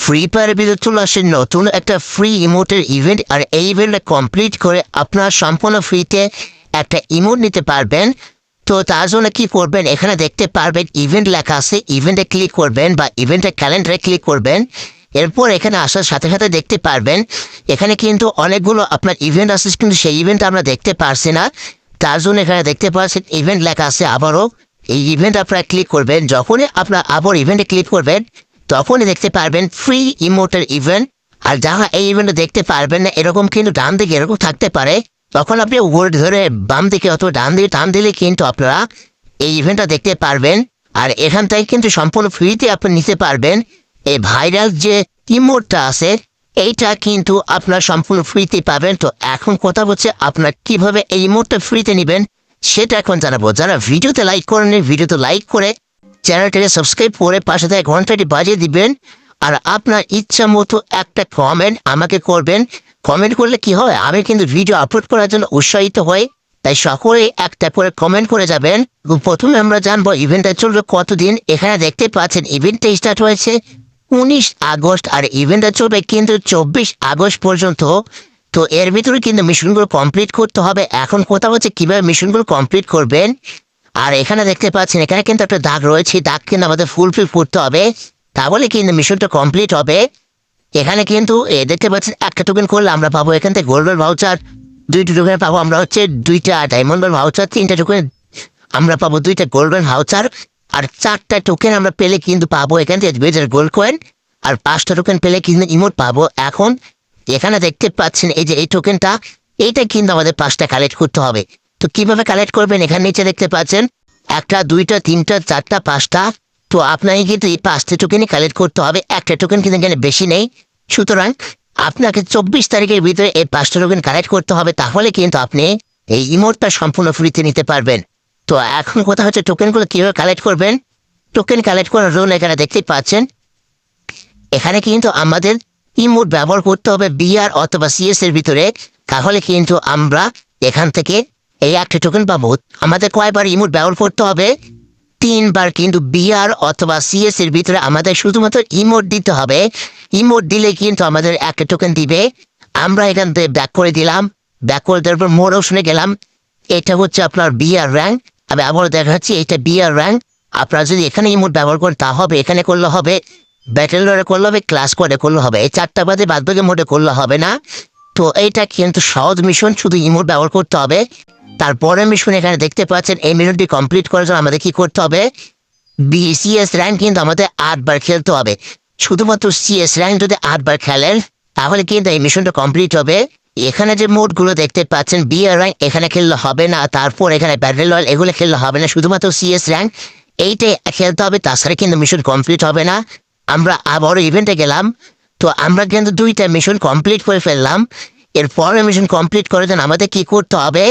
Free ফায়ারের ভিতরে চলে আসে, নতুন একটা ফ্রি ইমোটের ইভেন্ট আর এই ইভেন্টটা কমপ্লিট করে আপনার সম্পূর্ণ ফ্রিতে একটা ইমোট নিতে পারবেন। তো তার জন্য কি করবেন, এখানে দেখতে পারবেন ইভেন্ট লেখা আছে ইভেন্টে ক্লিক করবেন বা ইভেন্টের ক্যালেন্ডারে ক্লিক করবেন। এরপর এখানে আসার সাথে সাথে দেখতে পারবেন, এখানে কিন্তু অনেকগুলো আপনার ইভেন্ট আছে, কিন্তু সেই ইভেন্ট আমরা দেখতে পারছি না। তার জন্য এখানে দেখতে পাচ্ছেন ইভেন্ট লেখা আছে আবারও। এই ইভেন্ট আপনারা ক্লিক করবেন, যখনই আপনার আবার ইভেন্টে ক্লিক করবেন তখনই দেখতে পারবেন ফ্রি ইমোটের ইভেন্ট আর যারা এই ইভেন্টে দেখতে পারবেন না, এরকম কিন্তু ডান দিকে এরকম থাকতে পারে। তখন আপনি ওয়ার্ড ধরে বাম দিকে অথবা ডান দিকে টান দিলে কিন্তু আপনারা এই ইভেন্টটা দেখতে পারবেন। আর এখান থেকে কিন্তু সম্পূর্ণ ফ্রিতে আপনি নিতে পারবেন। এই ভাইরাল যে ইমোটটা আছে, এইটা কিন্তু আপনার সম্পূর্ণ ফ্রিতে পাবেন। তো এখন কথা হচ্ছে আপনার কীভাবে এই ইমোটটা ফ্রিতে নেবেন, সেটা এখন জানাব। যারা ভিডিওতে লাইক করেন ভিডিওতে লাইক করে চ্যানেলটাকে সাবস্ক্রাইব করে পাশে থেকে ঘন্টাটি বাজিয়ে দিবেন আর আপনার ইচ্ছা মতো একটা কমেন্ট আমাকে করবেন। কমেন্ট করলে কি হয়? আমি কিন্তু ভিডিও আপলোড করার জন্য উৎসাহিত হই, তাই সকলে একটা করে কমেন্ট করে যাবেন। প্রথমে আমরা জানব ইভেন্টটা চলবে কতদিন? এখানে দেখতে পাচ্ছেন ইভেন্টটা স্টার্ট হয়েছে উনিশ আগস্ট আর ইভেন্টটা চলবে কিন্তু চব্বিশ আগস্ট পর্যন্ত। তো এর ভিতরে কিন্তু মিশনগুলো কমপ্লিট করতে হবে। এখন কথা হচ্ছে কীভাবে মিশনগুলো কমপ্লিট করবেন? আর এখানে দেখতে পাচ্ছেন, এখানে কিন্তু একটা দাগ রয়েছে, দাগ কিন্তু আমাদের ফুলফিল করতে হবে। তাহলে কিন্তু মিশনটা কমপ্লিট হবে। এখানে কিন্তু, এ দেখতে পাচ্ছেন, একটা টোকেন করলে আমরা পাবো এখান থেকে গোল্ডের ভাউচার দুইটা টোকেন পাবো আমরা হচ্ছে দুইটা ডায়মন্ডের ভাউচার তিনটা টোকেন আমরা পাবো দুইটা গোল্ডেন ভাউচার আর চারটা টোকেন আমরা পেলে কিন্তু পাবো এখান থেকে দুই গোল্ড কয়েন আর পাঁচটা টোকেন পেলে কিন্তু ইমোট পাবো এখন। এখানে দেখতে পাচ্ছেন, এই যে এই টোকেনটা এইটা কিন্তু আমাদের পাঁচটা কালেক্ট করতে হবে। তো কীভাবে কালেক্ট করবেন এখানে নিচে দেখতে পাচ্ছেন? একটা, দুইটা, তিনটা, চারটা, পাঁচটা। তো আপনাকে কিন্তু এই পাঁচটা টোকেনই কালেক্ট করতে হবে। একটা টোকেন কিন্তু এখানে বেশি নেই। সুতরাং আপনাকে চব্বিশ তারিখের ভিতরে এই পাঁচটা টোকেন কালেক্ট করতে হবে। তাহলে কিন্তু আপনি এই ইমোটটা সম্পূর্ণ ফ্রিতে নিতে পারবেন। তো এখন কথা হচ্ছে টোকেনগুলো কীভাবে কালেক্ট করবেন? টোকেন কালেক্ট করার জন্য এখানে দেখতেই পাচ্ছেন। এখানে কিন্তু আমাদের ইমোট ব্যবহার করতে হবে বিআর অথবা সিএস এর ভিতরে। তাহলে কিন্তু আমরা এখান থেকে এই একটা টোকেন পাবো। আমাদের কয়বার ইমোট ব্যবহার করতে হবে? তিনবার কিন্তু বিআর অথবা সিএস এর ভিতরে আমাদের শুধুমাত্র ইমোট দিতে হবে। ইমোট দিলে কিন্তু আমাদের একটা টোকেন দিবে। আমরা এখান থেকে ব্যাক করে দিলাম। ব্যাক করে দেওয়ার পর মোর অপশনে গেলাম। এটা হচ্ছে আপনার বিআর র্যাঙ্ক আমি আবারও দেখা যাচ্ছে এটা বিআর র্যাঙ্ক আপনারা যদি এখানে ইমোট ব্যবহার করেন, তা হবে। এখানে করলে হবে। ব্যাটেল করলে হবে ক্লাস করে করলে হবে। এই চারটা বাদে বাদ বাকি মোটে করলে হবে না। তো এইটা কিন্তু সহজ মিশন শুধু ইমোট ব্যবহার করতে হবে। তারপরে মিশন এখানে দেখতে পাচ্ছেন, এই মিশনটি কমপ্লিট করার জন্য আমাদের কি করতে হবে? বিসিএস র্যাঙ্ক কিন্তু আমাদের আটবার খেলতে হবে। শুধুমাত্র সিএস র্যাঙ্ক যদি আটবার খেলেন, তাহলে কিন্তু এই মিশনটা কমপ্লিট হবে। এখানে যে মোডগুলো দেখতে পাচ্ছেন বিআর র্যাঙ্ক এখানে খেললে হবে না, তারপর এখানে ব্যাটেল রয়্যাল এগুলো খেললে হবে না, শুধুমাত্র সিএস র্যাঙ্ক এইটাই খেলতে হবে, তাছাড়া কিন্তু মিশন কমপ্লিট হবে না। আমরা আবারও ইভেন্টে গেলাম। তো আমরা কিন্তু দুইটা মিশন কমপ্লিট করে ফেললাম। এরপরে মিশন কমপ্লিট করে দেন আমাদের কি করতে হবে?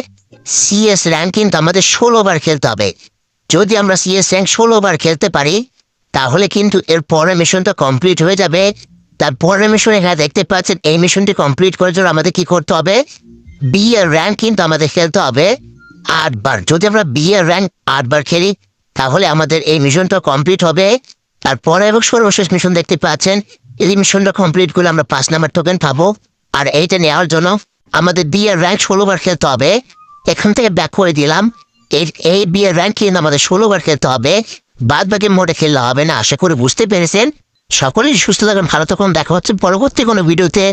সিএস র্যাঙ্ক কিন্তু আমাদের ষোলো বার খেলতে হবে। যদি আমরা সিএস র্যাঙ্ক ষোলো বার খেলতে পারি, তাহলে কিন্তু এর পরের মিশনটা কমপ্লিট হয়ে যাবে। তার পরের মিশন এখানে দেখতে পাচ্ছেন, এই মিশনটি কমপ্লিট করার জন্য আমাদের কি করতে হবে? বি এর র্যাঙ্ক কিন্তু আমাদের খেলতে হবে আটবার যদি আমরা বি এর র্যাঙ্ক আটবার খেলি, তাহলে আমাদের এই মিশনটা কমপ্লিট হবে। তারপরে এবং সর্বশেষ মিশন দেখতে পাচ্ছেন, এই মিশনটা কমপ্লিট করলে আমরা পাঁচ নাম্বার টোকেন পাবো। আর এইটা নেওয়ার জন্য আমাদের বি এর র্যাঙ্ক ষোলো বার খেলতে হবে। এখান থেকে ব্যাক করে দিলাম। এই এই বিয়ের র্যাঙ্কিং আমাদের ষোলো বার খেলতে হবে। বাদ বাকি মোটে খেললে হবে না, আশা করি বুঝতে পেরেছেন। সকলেই সুস্থ থাকবেন, ভালো তখন দেখা হচ্ছে পরবর্তী কোনো ভিডিওতে।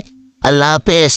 আল্লাহ হাফেজ।